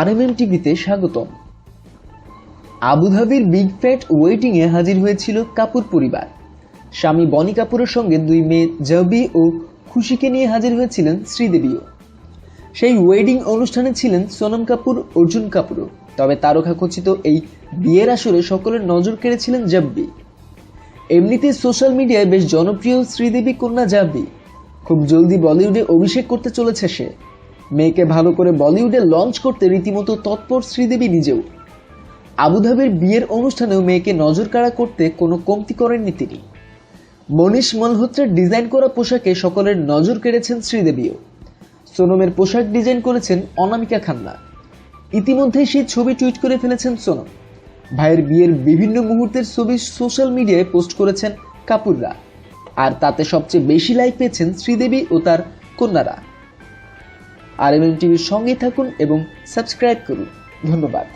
RMM টিভিতে স্বাগতম। আবুধাবির big fat ওয়েটিংয়ে হাজির হয়েছিল কাপুর পরিবার। স্বামী বনি কাপুরের সঙ্গে দুই মেয়ে জবি ও খুশিকে নিয়ে হাজির হয়েছিলেন শ্রীদেবীও। সেই ওয়েডিং অনুষ্ঠানে ছিলেন সোনম কাপুর, অর্জুন কাপুরও। তবে তারকা খচিত এই বিয়ের আসরে সকলের নজর কেড়েছিলেন জাব্বি এমনিতে সোশ্যাল মিডিয়ায় বেশ জনপ্রিয় শ্রীদেবী কন্যা জাব্বি খুব জলদি বলিউডে অভিষেক করতে চলেছে সে। মেয়েকে ভালো করে বলিউডে লঞ্চ করতে রীতিমতো তৎপর শ্রীদেবী নিজেও। আবুধাবির বিয়ের অনুষ্ঠানেও মেয়েকে নজর কাড়া করতে কোনো কমতি করেননি তিনি। মনীষ মালহোত্রার ডিজাইন করা পোশাকে সকলের নজর কেড়েছেন শ্রীদেবীও। সোনমের পোশাক ডিজাইন করেছেন অনামিকা খান্না। ইতিমধ্যেই সেই ছবি টুইট করে ফেলেছেন সোনম। ভাইয়ের বিয়ের বিভিন্ন মুহূর্তের ছবি সোশ্যাল মিডিয়ায় পোস্ট করেছেন কাপুররা। আর তাতে সবচেয়ে বেশি লাইক পেয়েছেন শ্রীদেবী ও তার কন্যারা। আর এম টিভির সঙ্গেই থাকুন এবং সাবস্ক্রাইব করুন। ধন্যবাদ।